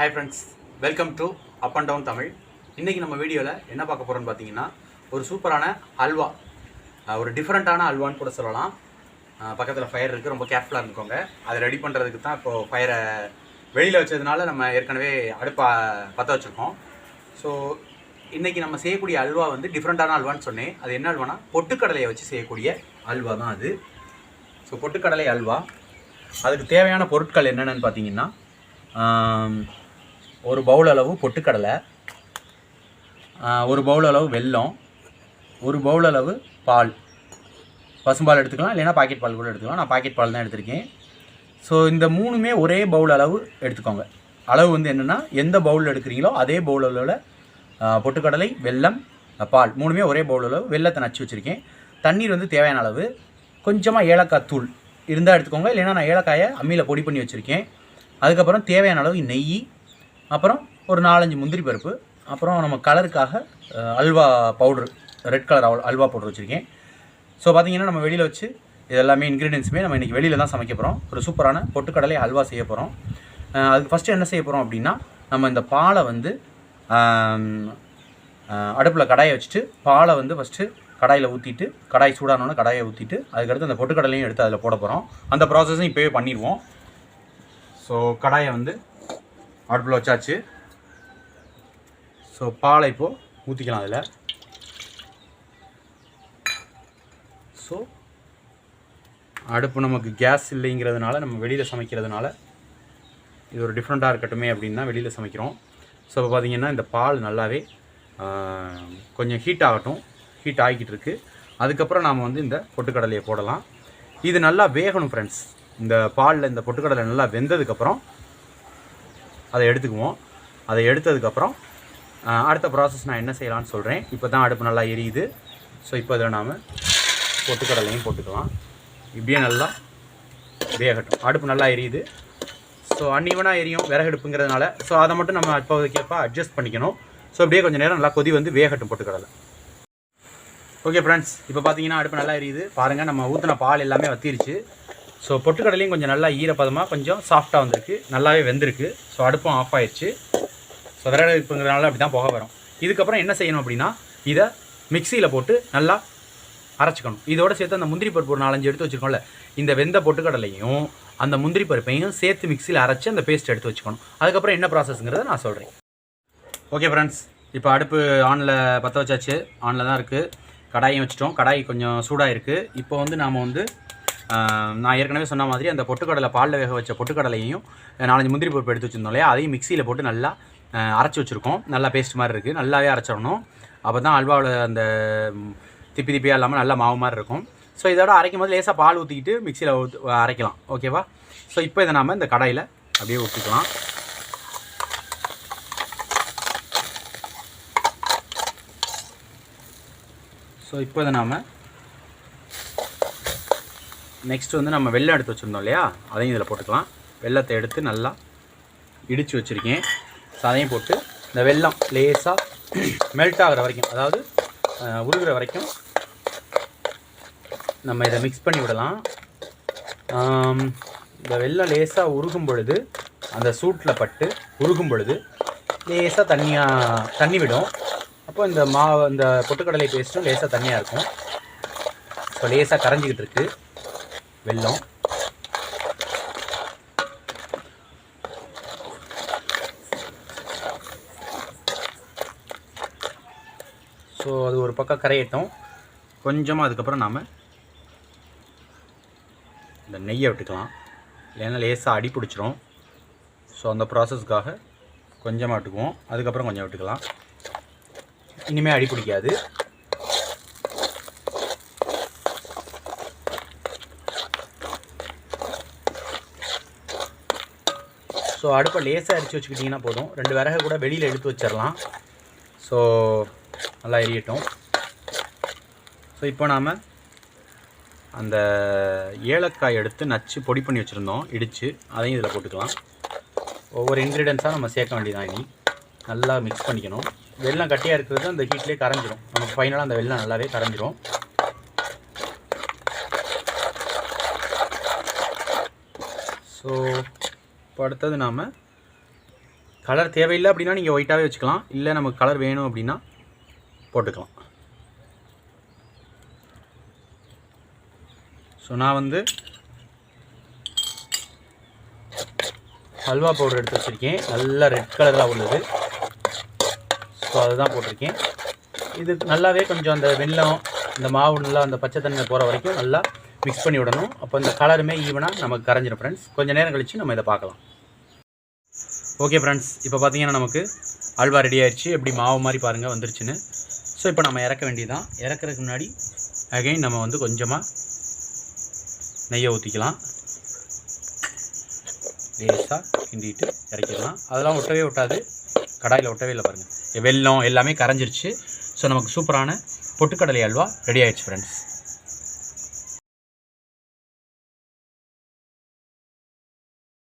Hi friends welcome to up and down Tamil இன்றைக்கி நம்ம வீடியோவில் என்ன பார்க்க போகிறோன்னு பார்த்தீங்கன்னா ஒரு சூப்பரான அல்வா ஒரு டிஃப்ரெண்ட்டான அல்வான்னு கூட சொல்லலாம். பக்கத்தில் ஃபயர் இருக்குது ரொம்ப கேர்ஃபுல்லாக இருந்துக்கோங்க. அதை ரெடி பண்ணுறதுக்கு தான் இப்போது ஃபயரை வெளியில் வச்சதுனால நம்ம ஏற்கனவே அடுப்பா பற்ற வச்சுருக்கோம். ஸோ இன்றைக்கி நம்ம செய்யக்கூடிய அல்வா வந்து டிஃப்ரெண்ட்டான அல்வான்னு சொன்னேன். அது என்ன அல்வானா பொட்டுக்கடலையை வச்சு செய்யக்கூடிய அல்வா தான் அது. ஸோ பொட்டுக்கடலை அல்வா. அதுக்கு தேவையான பொருட்கள் என்னென்னு பார்த்தீங்கன்னா ஒரு பவுல் அளவு பொட்டுக்கடலை ஒரு பவுல் அளவு வெல்லம் ஒரு பவுல் அளவு பால். பசும்பால் எடுத்துக்கலாம் இல்லைன்னா பாக்கெட் பால் கூட எடுத்துக்கலாம். நான் பாக்கெட் பால் தான் எடுத்திருக்கேன். ஸோ இந்த மூணுமே ஒரே பவுல் அளவு எடுத்துக்கோங்க. அளவு வந்து என்னென்னா எந்த பவுலில் எடுக்கிறீங்களோ அதே பவுல் அளவில் பொட்டுக்கடலை வெல்லம் பால் மூணுமே ஒரே பவுல் அளவு வெள்ளத்தை நச்சு வச்சுருக்கேன். தண்ணீர் வந்து தேவையான அளவு. கொஞ்சமாக ஏலக்காய் தூள் இருந்தால் எடுத்துக்கோங்க. இல்லைன்னா நான் ஏலக்காயை அம்மியில் பொடி பண்ணி வச்சுருக்கேன். அதுக்கப்புறம் தேவையான அளவு நெய் அப்புறம் ஒரு நாலஞ்சு முந்திரி பருப்பு அப்புறம் நம்ம கலருக்காக halwa powder red colour halwa powder வச்சுருக்கேன். ஸோ பார்த்தீங்கன்னா நம்ம வெளியில் வச்சு இது எல்லாமே இன்க்ரீடியன்ஸுமே நம்ம இன்றைக்கி வெளியில் தான் சமைக்க போகிறோம் ஒரு சூப்பரான பொட்டுக்கடலை அல்வா செய்ய போகிறோம் அதுக்கு ஃபஸ்ட்டு என்ன செய்ய போகிறோம் அப்படின்னா நம்ம இந்த பாலை வந்து அடுப்பில் கடாயை வச்சுட்டு பாலை வந்து ஃபஸ்ட்டு கடாயில் ஊற்றிட்டு கடாய் சூடானோன்னு கடாயை ஊற்றிட்டு அதுக்கடுத்து அந்த பொட்டுக்கடலையும் எடுத்து அதில் போட போகிறோம் அந்த ப்ராசஸும் இப்போவே பண்ணிடுவோம். ஸோ கடாயை வந்து அடுப்பில் வச்சாச்சு. ஸோ பாலை இப்போது ஊற்றிக்கலாம் அதில். ஸோ அடுப்பு நமக்கு கேஸ் இல்லைங்கிறதுனால நம்ம வெளியில் சமைக்கிறதுனால இது ஒரு டிஃப்ரெண்ட்டாக இருக்கட்டுமே அப்படின்னு தான் வெளியில் சமைக்கிறோம். ஸோ இப்போ பார்த்தீங்கன்னா இந்த பால் நல்லாவே கொஞ்சம் ஹீட் ஆகட்டும். ஹீட் ஆகிக்கிட்டு இருக்குது அதுக்கப்புறம் நாம் வந்து இந்த பொட்டுக்கடலையை போடலாம். இது நல்லா வேகணும் ஃப்ரெண்ட்ஸ் இந்த பாலில் இந்த பொட்டுக்கடலை நல்லா வெந்ததுக்கப்புறம் அதை எடுத்துக்குவோம். அதை எடுத்ததுக்கப்புறம் அடுத்த ப்ராசஸ் நான் என்ன செய்யலான்னு சொல்கிறேன் இப்போ தான் அடுப்பு நல்லா எரியுது. ஸோ இப்போ இதில் நாம் பொட்டுக்கடலையும் போட்டுக்கலாம். இப்படியே நல்லா வேகட்டும். அடுப்பு நல்லா எரியுது. ஸோ அன்னிவனாக எரியும் விறகடுப்புங்கிறதுனால ஸோ அதை மட்டும் நம்ம அப்போதைக்கப்போ அட்ஜஸ்ட் பண்ணிக்கணும். ஸோ அப்படியே கொஞ்சம் நேரம் நல்லா கொதி வந்து வேகட்டும் பொட்டுக்கடலை. ஓகே ஃப்ரெண்ட்ஸ் இப்போ பார்த்தீங்கன்னா அடுப்பு நல்லா எரியுது. பாருங்கள் நம்ம ஊற்றின பால் எல்லாமே வத்திருச்சு. ஸோ பொட்டுக்கடலையும் கொஞ்சம் நல்லா ஈரப்பதமாக கொஞ்சம் சாஃப்டாக வந்திருக்கு. நல்லாவே வெந்திருக்கு. ஸோ அடுப்பும் ஆஃப் ஆயிடுச்சு. ஸோ விரட அடுப்புங்கிறனால அப்படி தான் புகை வரும். இதுக்கப்புறம் என்ன செய்யணும் அப்படின்னா இதை மிக்சியில் போட்டு நல்லா அரைச்சிக்கணும். இதோட சேர்த்து அந்த முந்திரி பருப்பு ஒரு நாலஞ்சு எடுத்து வச்சுருக்கோம்ல இந்த வெந்த பொட்டுக்கடலையும் அந்த முந்திரி பருப்பையும் சேர்த்து மிக்சியில் அரைச்சி அந்த பேஸ்ட் எடுத்து வச்சுக்கணும். அதுக்கப்புறம் என்ன ப்ராசஸ்ங்கிறத நான் சொல்கிறேன் ஓகே ஃப்ரெண்ட்ஸ் இப்போ அடுப்பு ஆனில் பற்ற வச்சாச்சு. ஆனில் தான் இருக்குது கடாயும் வச்சிட்டோம். கடாய் கொஞ்சம் சூடாக இருக்குது இப்போ வந்து நாம் வந்து நான் ஏற்கனவே சொன்ன மாதிரி அந்த பொட்டுக்கடலை பாலில் வேக வச்ச பொட்டுக்கடலையும் நாலஞ்சு முந்திரி பருப்பு எடுத்து வச்சுருந்தோம் இல்லையா? அதையும் மிக்சியில் போட்டு நல்லா அரைச்சி வச்சுருக்கோம். நல்லா பேஸ்ட் மாதிரி இருக்குது நல்லாவே அரைச்சிடணும். அப்போ தான் அல்வாவில் அந்த திப்பி திப்பியாக இல்லாமல் நல்லா மாவு மாதிரி இருக்கும். ஸோ இதோட அரைக்கும் போது லேசாக பால் ஊற்றிக்கிட்டு மிக்சியில் அரைக்கலாம். ஓகேவா ஸோ இப்போ இதை நாம் இந்த கடாயில் அப்படியே ஊற்றிக்கலாம் ஸோ இப்போ இதை நாம் நெக்ஸ்ட் வந்து நம்ம வெள்ளம் எடுத்து வச்சுருந்தோம் இல்லையா? அதையும் இதில் போட்டுக்கலாம். வெள்ளத்தை எடுத்து நல்லா இடித்து வச்சுருக்கேன். ஸோ அதையும் போட்டு இந்த வெல்லம் லேசாக மெல்ட் ஆகிற வரைக்கும் அதாவது உருகிற வரைக்கும் நம்ம இதை மிக்ஸ் பண்ணி விடலாம். இந்த வெள்ளம் லேசாக உருகும் பொழுது அந்த சூட்டில் பட்டு உருகும் பொழுது லேசாக தண்ணியாக தண்ணி விடும். அப்போ இந்த மா இந்த பொட்டுக்கடலை பேஸ்ட்டும் லேசாக தண்ணியாக இருக்கும். ஸோ லேசாக கரைஞ்சிக்கிட்டு இருக்குது வெல்லம். ஸோ அது ஒரு பக்கம் கரையட்டும். கொஞ்சமாக அதுக்கப்புறம் நாம் இந்த நெய்யை விட்டுக்கலாம். இல்லைன்னா லேசாக அடி பிடிச்சிரும். ஸோ அந்த ப்ராசஸ்க்காக கொஞ்சமாக விட்டுக்குவோம். அதுக்கப்புறம் கொஞ்சம் விட்டுக்கலாம். இனிமேல் அடி பிடிக்காது. ஸோ அடுப்பை லேசாக அரிச்சு வச்சுக்கிட்டிங்கன்னா போதும். ரெண்டு விறகு கூட வெளியில் எடுத்து வச்சிடலாம் ஸோ நல்லா எரியட்டும். ஸோ இப்போ நாம் அந்த ஏலக்காய் எடுத்து நச்சு பொடி பண்ணி வச்சுருந்தோம். இடித்து அதையும் இதில் போட்டுக்கலாம். ஒவ்வொரு இன்க்ரீடியன்ஸாக நம்ம சேர்க்க வேண்டியதான் இனி. நல்லா மிக்ஸ் பண்ணிக்கணும். வெள்ளம் கட்டியாக இருக்கிறது அந்த ஹீட்லேயே கரைஞ்சிரும். நமக்கு ஃபைனலாக அந்த வெள்ளம் நல்லாவே கரைஞ்சிரும். ஸோ இப்போ அடுத்தது நாம் கலர் தேவையில்லை அப்படின்னா நீங்கள் ஒயிட்டாகவே வச்சுக்கலாம். இல்லை நமக்கு கலர் வேணும் அப்படின்னா போட்டுக்கலாம். ஸோ நான் வந்து ஹல்வா பவுடர் எடுத்து வச்சுருக்கேன். நல்லா ரெட் கலராக உள்ளது. ஸோ அதுதான் போட்டிருக்கேன். இது நல்லாவே கொஞ்சம் அந்த வெள்ளம் இந்த மாவு நல்லா அந்த பச்சை தண்ணி போகிற வரைக்கும் நல்லா மிக்ஸ் பண்ணி விடணும். அப்போ இந்த கலருமே ஈவனாக நமக்கு கரைஞ்சிடும் ஃப்ரெண்ட்ஸ் கொஞ்சம் நேரம் கழித்து நம்ம இதை பார்க்கலாம். ஓகே ஃப்ரெண்ட்ஸ் இப்போ பார்த்தீங்கன்னா நமக்கு அல்வா ரெடி ஆயிடுச்சு. எப்படி மாவு மாதிரி பாருங்கள் வந்துருச்சுன்னு. ஸோ இப்போ நம்ம இறக்க வேண்டியதான் இறக்குறதுக்கு முன்னாடி அகைன் நம்ம வந்து கொஞ்சமாக நெய்யை ஊற்றிக்கலாம் லேஸாக கிண்டிட்டு இறக்கிடலாம். அதெல்லாம் ஒட்டவே ஒட்டாது. கடாயில் ஒட்டவே இல்லை பாருங்கள் வெல்லம் எல்லாமே கரைஞ்சிருச்சு. ஸோ நமக்கு சூப்பரான பொட்டுக்கடலை அல்வா ரெடி ஆயிடுச்சு ஃப்ரெண்ட்ஸ்